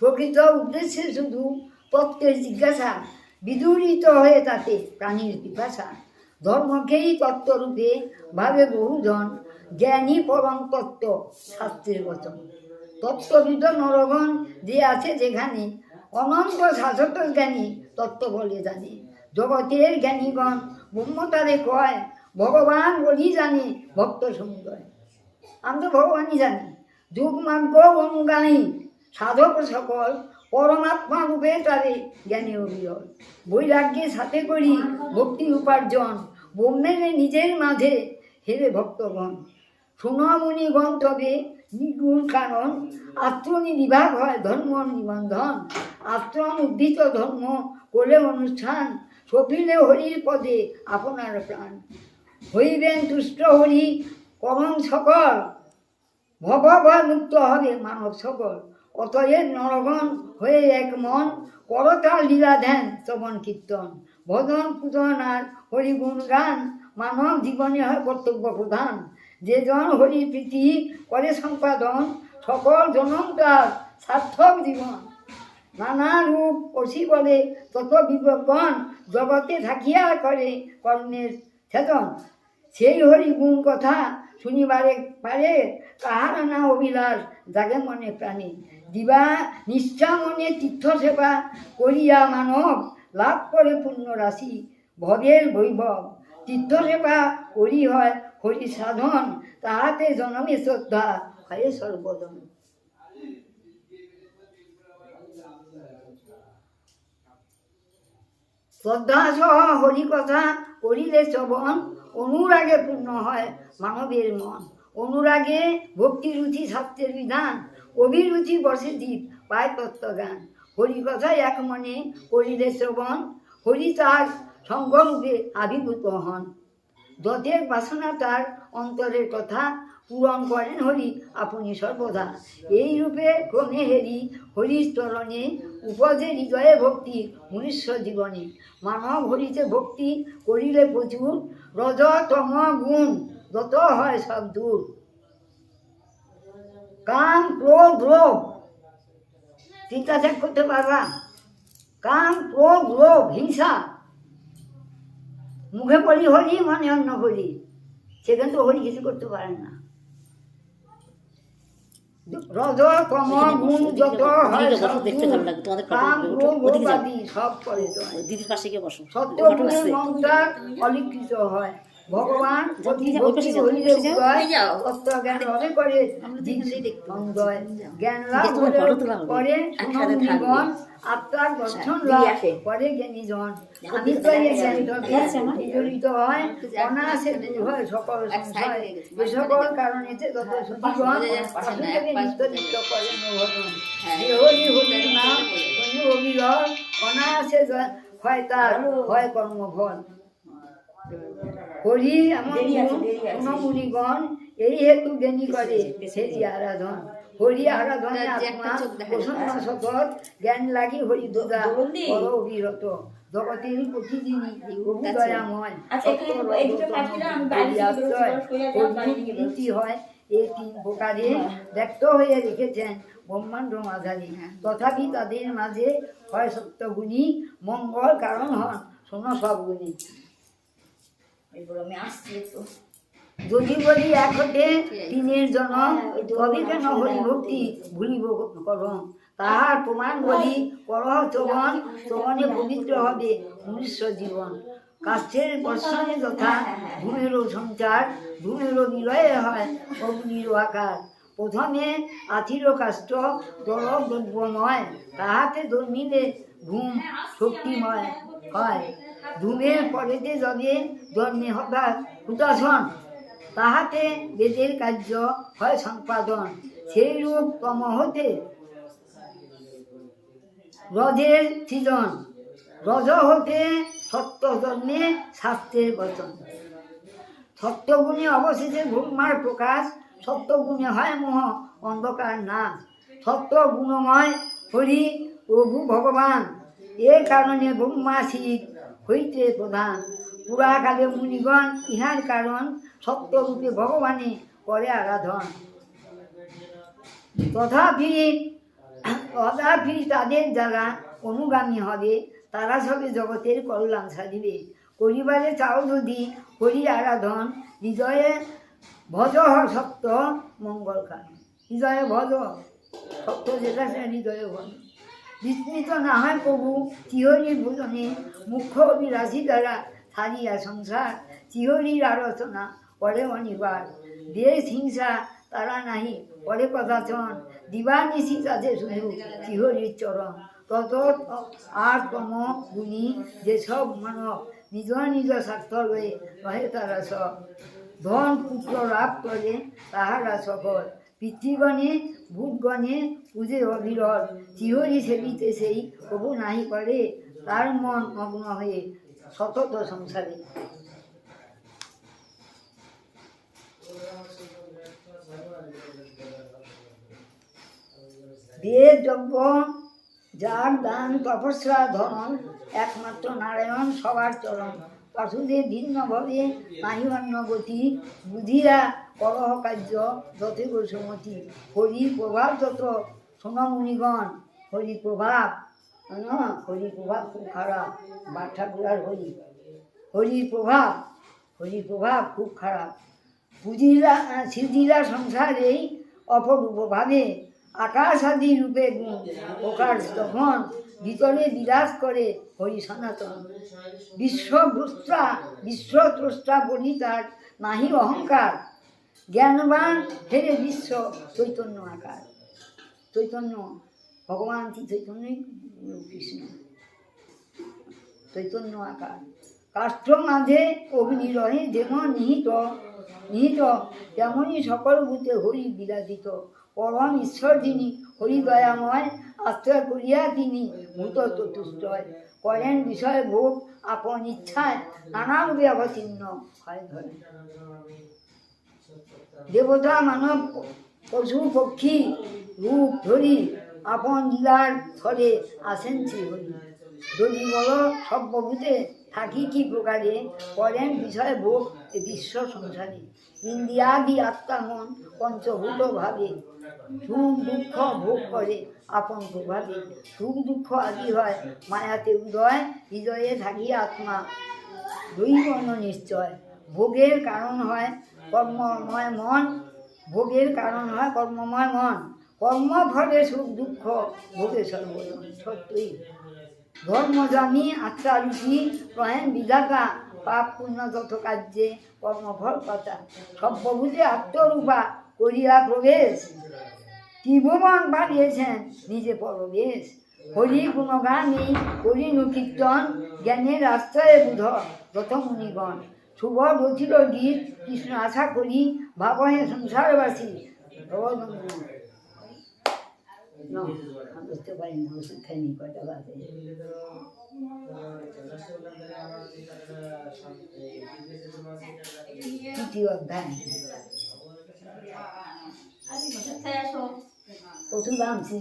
প্রকৃত উদ্দেশ্যে শুধু তত্ত্বের জিজ্ঞাসা, বিদূরিত হয়ে তাতে প্রাণীর পিপাসা। ধর্মকেই তত্ত্বরূপে ভাবে বহুজন, জ্ঞানী পরম তত্ত্ব শাস্ত্রের বচন। তত্ত্ববিদ নরগণ যে আছে যেখানে, অনন্ত শাশ্বত জ্ঞানী তত্ত্ব বলে জানে। জগতের জ্ঞানীগণ ব্রহ্মতারে কয়, ভগবান বলি জানে ভক্ত সমুদয়। আমি তো ভগবানই জানি যুগমার্গ অনুগামী সাধক সকল পরমাত্মা রূপে তারে জ্ঞানী অবিরল বৈরাগ্যের সাথে করি ভক্তি উপার্জন ব্রহ্মের নিজের মাঝে হেরে ভক্তগণ। সুনমুনিগণ তবে নিগুণ কারণ আশ্রমী বিভাগ হয় ধর্ম নিবন্ধন। আশ্রম উদ্ভিত ধর্ম করে অনুষ্ঠান, সফিলে হরির পদে আপনার প্রাণ। হইবেন তুষ্ট হরি, করণ সকল ভয় মুক্ত হবে মানব সকল। অতএব নরগণ হয়ে এক মন করতাল লীলা ধ্যান, শ্রবণ, কীর্তন। ভজন, পূজন আর হরিগুণ গান মানব জীবনে হয় কর্তব্য প্রধান। যে জন হরি প্রীতি করে সম্পাদন, সকল জনম তার সার্থক জীবন। নানা রূপ অসি বলে তত বিজ্ঞগণ জগতে থাকিয়া করে কর্ণের ছেদন। সেই হরি গুণ কথা শুনিবারে পারে, কাহার না অভিলাষ জাগে মনে প্রাণী। দিবা নিষ্ঠা মনে তীর্থ সেবা করিয়া মানব লাভ করে পুণ্য রাশি ভবের বৈভব তীর্থ সেবা করি হয় হরি সাধন, তাহাতে জনমে শ্রদ্ধা হয় সর্বজন শ্রদ্ধা সহ হরি কথা করিলে শ্রবণ অনুরাগে পূর্ণ হয় মানবের মন। অনুরাগে ভক্তি রুচি শাস্ত্রের বিধান অভিরুচি বসে দ্বীপ পায় তত্ত্বজ্ঞান হরি কথায় এক মনে করিলে শ্রবণ হরি তার সঙ্গরূপে আবির্ভূত হন। যতের বাসনা তার অন্তরের কথা পূরণ করেন হরি আপনি সর্বদা এই রূপে ক্রমে হেরি হরির চরণে উপজে হৃদয়ে ভক্তি মনুষ্য জীবনে মানব হরিতে ভক্তি করিলে প্রচুর রজ তম গুণ যত হয় সব দূর কাম ক্রোধ লোভ চিন্তা ত্যাগ করতে পারবা? কাম ক্রোধ লোভ হিংসা। মুখে পড়ি হরি মানে অন্য হরি সেখানে তো হরি কিছু করতে পারে না। রজ তম গুণ যত হয় দেখতে ভালো লাগবে, তোমাদের কাম ওদিকে যাও। করে দিদির পাশে গিয়ে বসো। সত্য অলিখিত হয়। ভগবান আত্মার জ্ঞানীজন। আমি তো? বিজড়িত হয়। অনায়াসে সকল এ সকল কারণেতে তত সুখীগণ অসুখে নিত্য নিত্য করেন ভগবান হরি হরি নাম শনি অবিরল অনায়াসে হয় তার হয় কর্মফল। হরি এমন গুণমুনিগণ এই হেতু জ্ঞানী করে সেরি আরাধন। হরি আরাধনে আত্মা প্রসন্ন সতত জ্ঞান লাগি হরি দুদা বড় অবিরত। জগতের প্রতিদিনই আচ্ছা। নীতি হয় এই তিন প্রকারে ব্যক্ত হয়ে রেখেছেন ব্রহ্মাণ্ড মাঝারি। তথাপি তাদের মাঝে হয় সত্যগুণী মঙ্গল কারণ হন শোনো সব গুণী এরপর আমি আসছি একটু। যদি বলি এক হতে তিনের জনম তবে কেন হরি ভক্তি ভুলিব করম তাহার প্রমাণ বলি করহ শ্রবণ শ্রবণে পবিত্র হবে মনুষ্য জীবন। কাষ্ঠের বর্ষণে তথা ধূমেরও সঞ্চার ধূমেরও বিলয়ে হয় অগ্নির আকার। প্রথমে আথির কাষ্ঠ দরব দ্রব্যময় তাহাতে জন্মিলে ঘুম শক্তিময়। হয়। ধূমের পরেতে যবে জন্মে হঠাৎ হুতাসন তাহাতে বেদের কার্য হয় সম্পাদন। সেই রূপ তম হতে রজের সৃজন, রজ হতে সত্য জন্মে শাস্ত্রের বচন। সত্যগুণে অবশেষে ব্রহ্মার প্রকাশ, সত্যগুণে হয় মোহ অন্ধকার নাশ। সত্য গুণময় হরি প্রভু ভগবান। এ কারণে ব্রহ্মা শিব হইতে প্রধান। পুরাকালে মুনিগণ ইহার কারণ সত্যরূপে ভগবানে করে আরাধন। তথাপি তথাপি তাদের যারা অনুগামী হবে, তারা সবে জগতের কল্যাণ সাধিবে। করিবারে চাও যদি হরি আরাধন, হৃদয়ে ভজ সত্য মঙ্গল খান হৃদয়ে ভজ সত্য যেটা হৃদয়ে ভজ। বিস্মৃত না হয় প্রভু চিহরির ভোজনে মুখ্য অভিলাষী দ্বারা সারিয়া সংসার চিহরির আলোচনা পরে অনিবার। দেশ হিংসা তারা নাহি পরে কথাচন, দিবানিশি তাদের শুধু চিহরির চরণ। তত আর তম গুণী যেসব মানব নিজ নিজ স্বার্থ লয়ে রহে তারা সব। ধন পুত্র লাভ করে তাহারা সকল পিতৃগণে, ভূতগণে পূজে অবিরল চিহরি সেবিতে সেই প্রভু নাহি করে তার মন মগ্ন হয়ে সতত সংসারে। বেদ যজ্ঞ যার দান, তপস্যা ধরন একমাত্র নারায়ণ, সবার চরণ। পাশুদের ভিন্নভাবে নাহি গতি বুধিরা করহ কার্য যতে সুমতি। হরি প্রভাব যত সোনামুনিগণ হরি প্রভাব না হরি প্রভাব খুব খারাপ বাদ ঠাকুরার হরি। হরি প্রভাব হরি প্রভাব খুব খারাপ। বুঝিরা সিদ্ধিরা সংসারেই অপরূপভাবে আকাশ আদি রূপে গুণ প্রকাশ তখন ভিতরে বিরাজ করে হরি সনাতন। বিশ্বভ্রষ্টা বিশ্বদ্রষ্টা বলি তার নাহি অহংকার, জ্ঞানবান হেরে বিশ্ব চৈতন্য আকার। চৈতন্য, ভগবান কি চৈতন্যই কৃষ্ণ। চৈতন্য আকার। কাষ্ঠ মাঝে অগ্নি রহে যেমন নিহিত নিহিত তেমনই সকল ভূতে হরি বিরাজিত পরম ঈশ্বর যিনি হরি দয়াময় আশ্রয় করিয়া তিনি ভূত চতুষ্টয় করেন বিষয় ভোগ, আপন ইচ্ছায় নানারূপে অবতীর্ণ হয়। ধরে দেবতা, মানব, পশু, পক্ষী, রূপ ধরি আপন লীলার ফলে আসেন শ্রী হরি যদি বল সর্বভূতে থাকি কি প্রকারে? করেন বিষয় ভোগ বিশ্ব সংসারে। ইন্দিয়াদি আত্মা মন পঞ্চভূত ভাবে সুখ দুঃখ ভোগ করে আপন প্রভাবে। সুখ দুঃখ আদি হয় মায়াতে উদয়, হৃদয়ে থাকি আত্মা। দৈবন্য নিশ্চয়। ভোগের কারণ হয় কর্মময় মন। ভোগের কারণ হয় কর্মময় মন। কর্ম কর্মফলে সুখ দুঃখ ভোগে সর্বজন। সত্যই। ধর্মজামি আত্মারূপী প্রহেন বিধাতা, পাপ পুণ্য তথ কার্যে কর্মফল কথা সর্বভূতে আত্মরূপা করিয়া প্রবেশ। ত্রিভুবন বাড়িয়েছেন নিজে পরবেশ। হরি গুণগানী হরিণু কীর্তন জ্ঞানের আশ্রয়ে বুধ, যত রথমুনিগণ শুভ রচিত গীত, কৃষ্ণ আশা করি, ভাবহে সংসারবাসী। না বুঝতে পারি না ওষুধ খাইনি কয়টা বাজে তৃতীয় অধ্যায় ওষুধ আনছি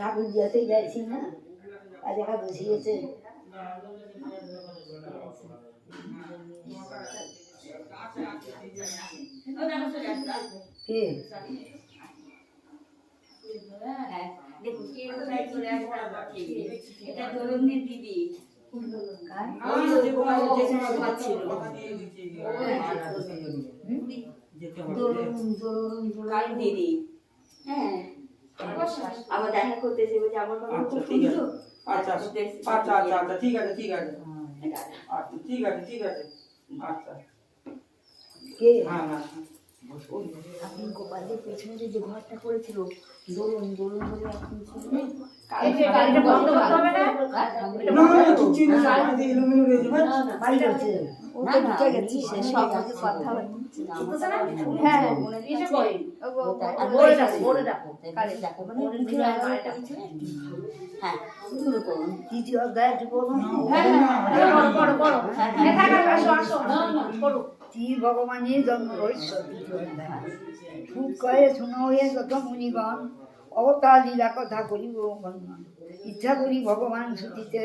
ঠাকুর দিয়েছে যাইছি না আজ একা বসিয়েছে কে? দিদি যে দিদি হ্যাঁ আবার দেখা করতে আছে। আচ্ছা আচ্ছা আচ্ছা আচ্ছা ঠিক আছে ঠিক আছে। আচ্ছা ঠিক আছে ঠিক আছে। আচ্ছা। কে হ্যাঁ হ্যাঁ। আপনি গোপালদের পেছনে যে ঘরটা করেছিল দোলন দোলন বলে এখন ছিল না? এই যে গাড়িটা বন্ধ করতে হবে না? না। না কিছু না আমাদের এলোমেলো রয়েছে ভাই। বাড়ি আছে। না না গেছি সে সব আমাকে কথা হচ্ছে না আমার হ্যাঁ, ডাকো মানে তৃতীয় অধ্যায় বলুন। শ্রী ভগবানের জন্ম খুব কয়ে শুনো হয়ে যত মুনিগণ অবতার লীলা কথা করিব ইচ্ছা করি ভগবান সুতিতে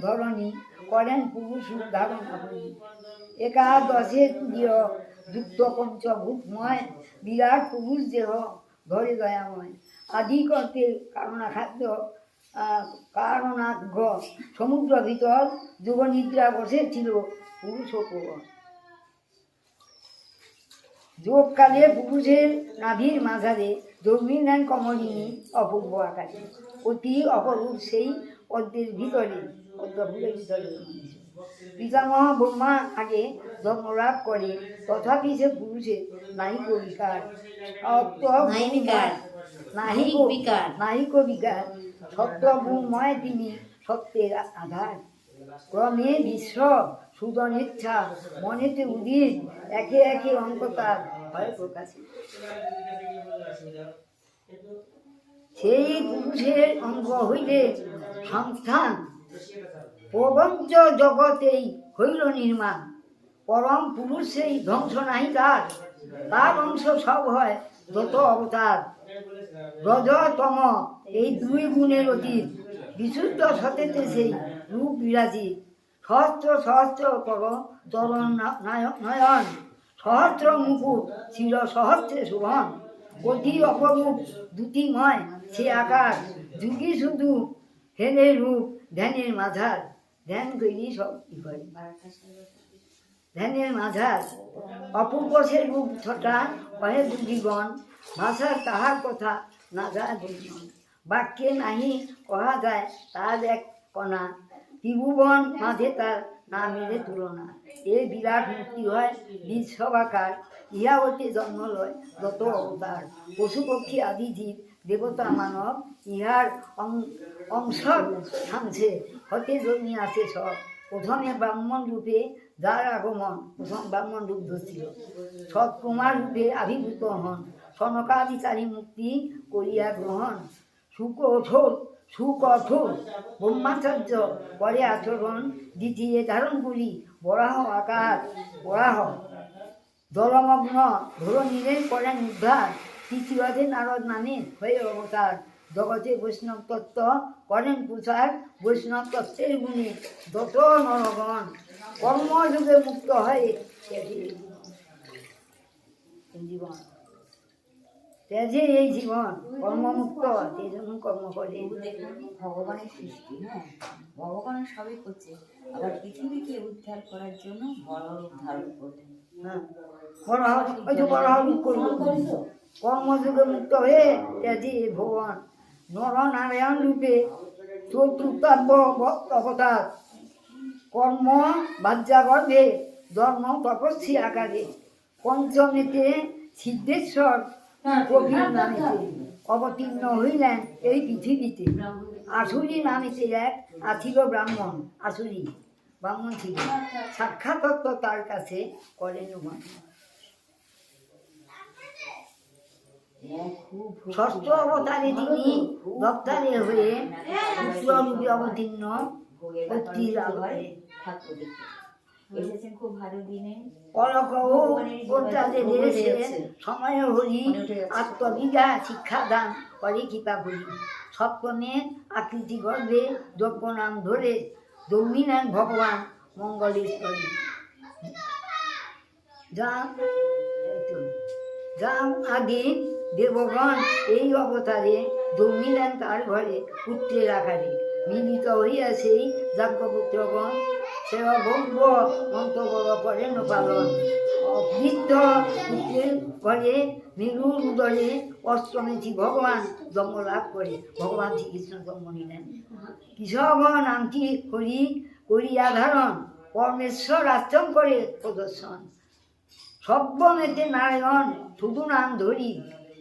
ধরণী করেন পুরুষ ধারণ একাদশে তুলীয় যুক্ত পঞ্চভূতময় বিরাট পুরুষ দেহ ধরে দয়াময়। আদি করতে কারণা খাদ্য কারণাঘ সমুদ্র ভিতর যুগনিদ্রা বসেছিল পুরুষ যোগকালে পুরুষের নাভির মাঝারে জন্মিলেন কমলিনী অপূর্ব আকারে। অতি অপরূপ সেই পদ্মের ভিতরে পদ্মফুলের ভিতরে। পিতামহ ব্রহ্মা আগে জন্মলাভ করে তথাপি সে পুরুষের নাহিক কবিকার অত নাই বিকার। নাহিক নাহিক বিকার। নাহিক বিকার। সত্য গুণময় তিনি সত্যের আধার। ক্রমে বিশ্ব সুদন ইচ্ছা, মনেতে উদিত, একে একে অঙ্কতার হয় প্রকাশে সেই পুরুষের অঙ্গ হইলে সংস্থান, প্রবঞ্চ জগতেই হইল নির্মাণ। পরম পুরুষ সেই ধ্বংস নাহি তার তার অংশ সব হয় যত অবতার। রজতম এই দুই গুণের অতীত, বিশুদ্ধ সতেতে সেই রূপ বিরাজি সহস্র সহস্র কর নয়ন। সহস্র মুকুট ছিল সহস্রে শোভন। অতি অপরূপ দ্যুতিময় সে আকার যুগি শুধু হেলে রূপ, ধ্যানের মাঝার। ধ্যান তৈরি সব ই করে ধ্যানের মাঝার। অপূর্ব সে রূপ ছটা কহে দুর্গীগণ। ভাষার তাহার কথা না যায় বাক্যে নাহি কহা যায় তার এক কণা। ত্রিভুবন মাঝে তার না মেলে তুলনা। এ বিরাট মূর্তি হয় বীজ সবাকার ইহা হতে জন্ম লয় যত অবতার। পশু পক্ষী আদি জীব, দেবতা, মানব, ইহার অংশ থামছে, হতে জন্মি আছে সব। প্রথমে ব্রাহ্মণ রূপে যার আগমন, প্রথম ব্রাহ্মণ রূপ ধরছিল। সৎকুমার রূপে আবির্ভূত হন। সনকাদিচারী মুক্তি করিয়া গ্রহণ। সুকঠোর সুকঠোর ব্রহ্মাচার্য পরে আচরণ দ্বিতীয় ধারণ করি বরাহ আকার, বরাহ জলমগ্ন ধরণীরে করেন উদ্ধার। তৃতীয়তে নারদ নামে হয়ে অবতার। জগতে বৈষ্ণব তত্ত্ব করেন প্রচার বৈষ্ণব তত্ত্বের গুণে যত নরগণ কর্মযুগে মুক্ত হয়ে জীবন। তেজে এই জীবন কর্মমুক্ত তেজন কর্ম করে ভগবানের সৃষ্টি হ্যাঁ? ভগবান সবই করছে। আবার পৃথিবীকে উদ্ধার করার জন্য বড় ধারণ করলেন যে কর্মযুগে মুক্ত হয়ে তেজি ভগবান। নর নারায়ণ রূপে চতুর্থাব্য অবতার কর্ম বাজ্যা গর্ভে জন্ম তপস্বী আকারে। পঞ্চমীতে সিদ্ধেশ্বর অবতীর্ণ হইলেন এই পৃথিবীতে। আসুরি নামেতে এক আছিল ব্রাহ্মণ আসুরি। ব্রাহ্মণ ছিল। সাক্ষাৎ তার কাছে করেন ষষ্ঠ অবতারে তিনি দপ্তরে হয়ে অবতীর্ণ ভোগের অতি এসেছেন খুব ভালো দিনে। সময় হরি আত্মবিদ্যা শিক্ষাদান করে কৃপা করি। সপ্তমে আকৃতি গর্ভে দ্রব্য নাম ধরে দৌমিনান ভগবান মঙ্গলেশ্বরী যা এই যা আগে দেবগণ এই অবতারে দৌমিনান তার ঘরে পুত্রের আকারে। মিলিত হইয়া সেই যাজ্ঞপুত্রগণ সেবা ভোগ্য মন্তব্য করেন পালন বৃদ্ধ পুত্রের ঘরে মেরুর উদরে অষ্টমেছি ভগবান জন্ম লাভ করে। ভগবান শ্রীকৃষ্ণ জন্ম নিলেন। কৃষকগণ নামটি করি, করিয়া ধারণ, পরমেশ্বর আশ্রম করে প্রদর্শন। সব্যমেতে নারায়ণ শুধু নাম ধরি,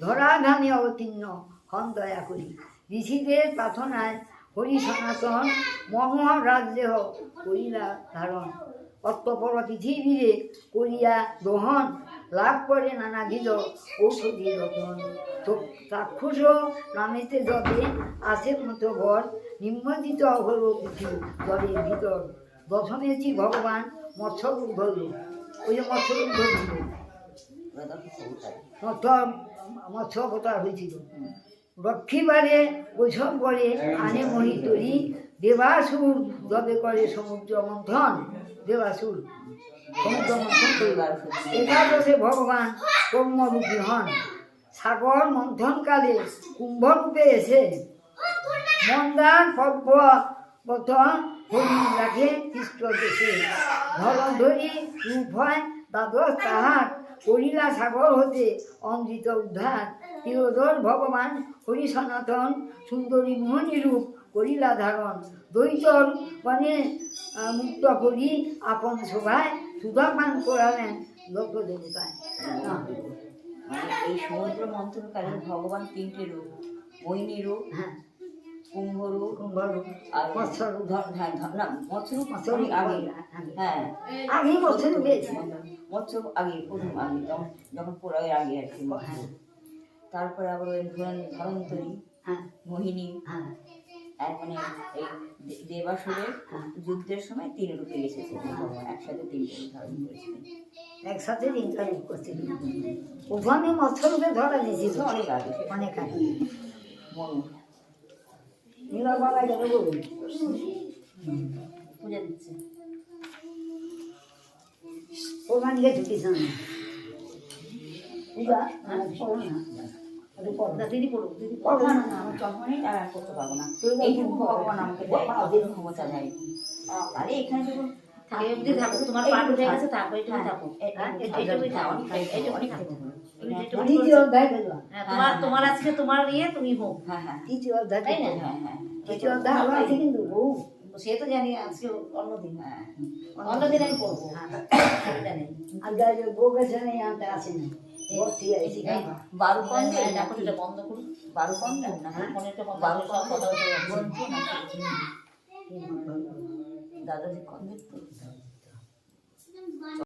ধরাধামে অবতীর্ণ, হন দয়া করি। ঋষিদের প্রার্থনায় হরি সনাতন মনোহর রাজদেহ করিলা ধারণ অত্যপর পৃথিবীরে করিয়া গ্রহণ লাভ করে নানাবিধ ঔষধি রতন চাক্ষুষ নামেতে যবে আসে মতো ঘর নিম্নদিত হল পৃথিবী জলের ভিতর দশমেছি ভগবান মৎস্যরূপ ধরল ওই যে মৎস্যরূপ ধরছিল মৎস্য অবতার হয়েছিল রক্ষিবারে বৈষব করে, আনে মহিতরি দেবাসুর যবে করে সমুদ্র মন্থন, দেবাসুর সমুদ্র মন্থন করিবার একাদশে ভগবান কর্মরূপী হন। সাগর মন্থনকালে কুম্ভরূপে এসে মন্দার পর্বত হরি রাখে, কৃষ্ণ দেশে। ধরধরি রূপ হয়, দ্বাদশ তাহার করিলা সাগর হতে অমৃত উদ্ধার। তিরোধর ভগবান হরি সনাতন সুন্দরী মোহনী রূপ করিলা ধারণ দ্বৈতর মানে মুক্ত করি আপন শোভায় সুধা পান করালেন লোক দেবতায় হ্যাঁ মানে এই সমুদ্র মন্থনকালে ভগবান তিনটে রূপ মোহিনী রূপ হ্যাঁ কুম্ভ রূপ কুম্ভরূপ আর মৎস্য রূপ। ধ- হ্যাঁ, না মৎস্য রূপ মৎস্য অনেক রূপ আগে আগে। হ্যাঁ বছর পেয়েছে মৎস্য আগে প্রথম আগে যখন যখন পোড়ায় আগে আর কি। হ্যাঁ। তারপরে আবার ওই ধরন ধরন্তরী হ্যাঁ। মোহিনী হ্যাঁ। আর মানে এই দেবাসুরের হ্যাঁ। যুদ্ধের সময় তিন রূপে এসেছে একসাথে তিনটে রূপ ধারণ করেছিলেন একসাথে তিনটা রূপ করছিল প্রথমে মৎস্য রূপে ধরা সেটা অনেক আগে। অনেক আগে। মনু নীলবালা গেল পূজা দিচ্ছে। ওখান থেকে ঢুকিস না পূজা? পড়ো না একটু দিদি পড়ুক দিদি পড়ো না না। না না আমি যখনই আর আর করতে পারব না। এইটুকু ভগবান আমাকে দেয়। অতটুকু ক্ষমতা দেয় আরে এখানে যখন অবধি থাকো তোমার উঠে গেছে থাকো। হ্যাঁ, থাকো। থাকো। হ্যাঁ, তোমার তোমার আজকে তোমার নিয়ে তুমি হোক। হ্যাঁ হ্যাঁ। তৃতীয় অধ্যায় তাই না? হ্যাঁ হ্যাঁ। তৃতীয় অধ্যায় আবার আছে কিন্তু সে তো জানি আজকে অন্যদিন। হ্যাঁ। অন্যদিন আমি নেই। আর বউ গেছে না এই, বারো হ্যাঁ, পঞ্চে দেখো সেটা বন্ধ করুন। বারো পঞ্চে না? হ্যাঁ, ফোনেরটা বন্ধ বারো সব কথা দাদাজি